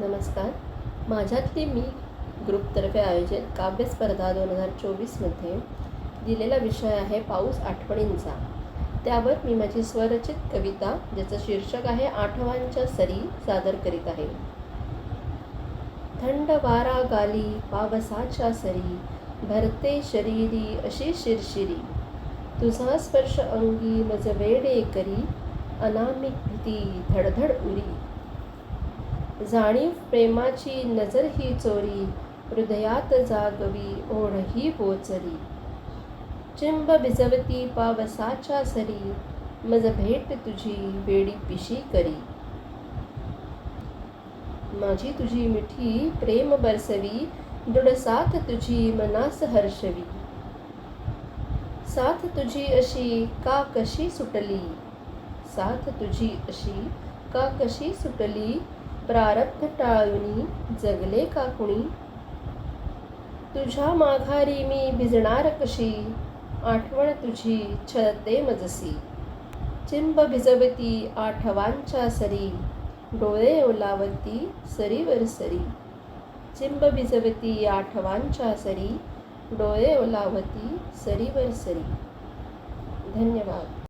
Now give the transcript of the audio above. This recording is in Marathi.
नमस्कार. माझ्यातली मी ग्रुपतर्फे आयोजित काव्यस्पर्धा दोन हजार चोवीसमध्ये दिलेला विषय आहे पाऊस आठवणींचा. त्यावर मी माझी स्वरचित कविता ज्याचं शीर्षक आहे आठवांच्या सरी सादर करीत आहे. थंड वारा गाली पावसाच्या सरी भरते शरीरी अशी शिरशिरी. तुझा स्पर्श अंगी मज वेडे करी अनामिक भीती धडधड उरी. जाणीव प्रेमाची नजर ही चोरी हृदयात जागवी ओढ ही पोचली चिंब भिजवती पावसाच्या सरी मज भेट तुझी वेडी पिशी करी. माझी तुझी मिठी प्रेम बरसवी दृढ साथ तुझी मनास हर्षवी. साथ तुझी अशी का कशी सुटली? साथ तुझी अशी का कशी सुटली? प्रारब्ध टाळूनी जगले का कुणी? तुझ्या माघारी मी भिजणार कशी? आठवण तुझी छळते मजसी. चिंब भिजवती आठवांच्या सरी. डोळे ओलावती सरीवर सरी. चिंब भिजवती आठवांच्या सरी. डोळे ओलावती सरीवर सरी. धन्यवाद.